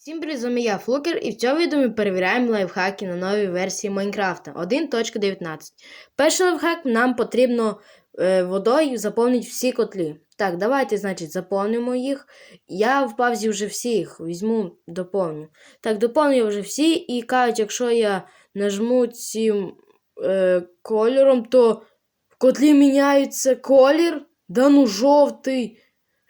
Всім привіт, з вами я Флукер, і в цьому відео ми перевіряємо лайфхаки на новій версії Майнкрафта 1.19. Перший лайфхак нам потрібно е, водою заповнити всі котлі. Так, давайте, значить, заповнимо їх. Я в паузі вже всіх візьму, доповню. Так, доповню вже всі, і кажуть, якщо я нажму цим е, кольором, то в котлі міняється колір. Да ну жовтий.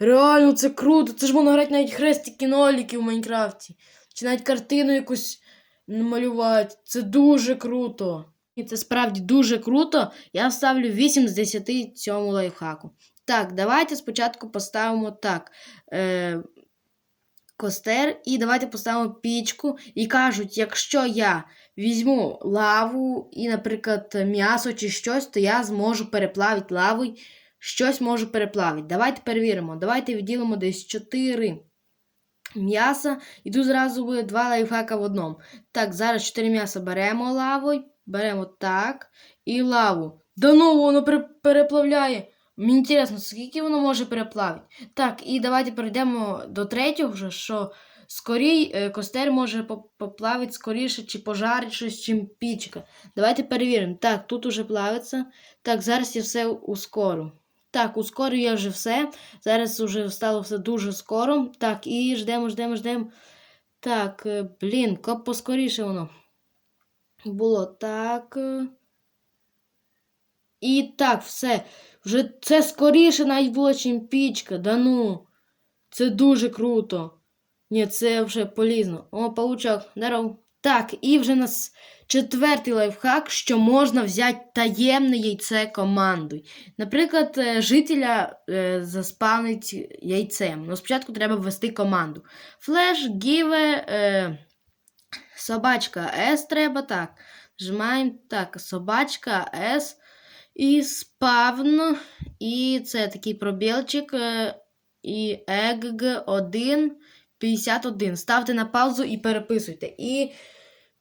Реально, це круто. Це ж можна грати навіть хрестики ноліки в Майнкрафті. Чи навіть картину якусь намалювати. Це дуже круто. І це справді дуже круто. Я ставлю 8 з 10 цьому лайфхаку. Так, давайте спочатку поставимо так. Е, костер, і давайте поставимо пічку. І кажуть, якщо я візьму лаву і, наприклад, м'ясо чи щось, то я зможу переплавити лавою щось можу переплавити. Давайте перевіримо. Давайте відділимо десь 4 м'яса. І тут зразу буде 2 лайфхака в одному. Так, зараз 4 м'яса беремо лавою, беремо так. І лаву. Да ну, воно переплавляє. Мені інтересно, скільки воно може переплавити. Так, і давайте перейдемо до третього, вже, що скорій е, костер може поплавити скоріше, чи пожарить щось, чим пічка. Давайте перевіримо. Так, тут уже плавиться. Так, зараз я все ускорю. Так, ускорю я вже все. Зараз вже стало все дуже скоро. Так, і ждемо, ждемо, ждемо. Так, е, блін, коп поскоріше воно. Було так. е. І так, все. Вже це скоріше навіть було, чим пічка. Да ну. Це дуже круто. Ні, це вже полізно. О, паучок, здоров. Так, і вже нас четвертий лайфхак, що можна взяти таємне яйце командою. Наприклад, е, жителя е, заспавнить яйцем. Ну, спочатку треба ввести команду. Флеш, гіве, е, собачка С треба, так. Жимаємо так, собачка С і спавн. І це такий пробілчик. І ег 1 51. Ставте на паузу і переписуйте. І.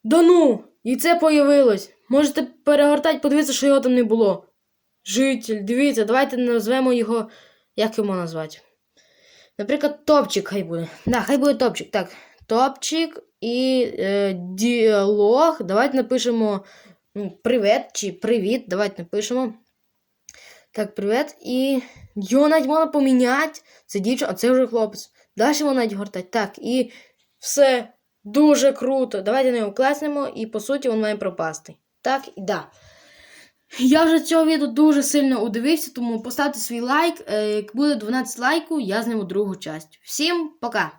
Да ну! І це появилось. Можете перегортати, подивитися, що його там не було. Житель, дивіться, давайте назвемо його. Як його назвати? Наприклад, топчик хай буде. Да, хай буде топчик. Так, топчик і е, діалог. Давайте напишемо ну, привіт чи привіт. Давайте напишемо. Так, привіт. І його навіть можна поміняти. Це дівчина, а це вже хлопець. Далі вона гортать. Так, і все дуже круто. Давайте нього класнемо, і по суті він має пропасти. Так, і да. Я вже цього відео дуже сильно удивився, тому поставте свій лайк. Е, Як буде 12 лайків, я зніму другу часть. Всім пока!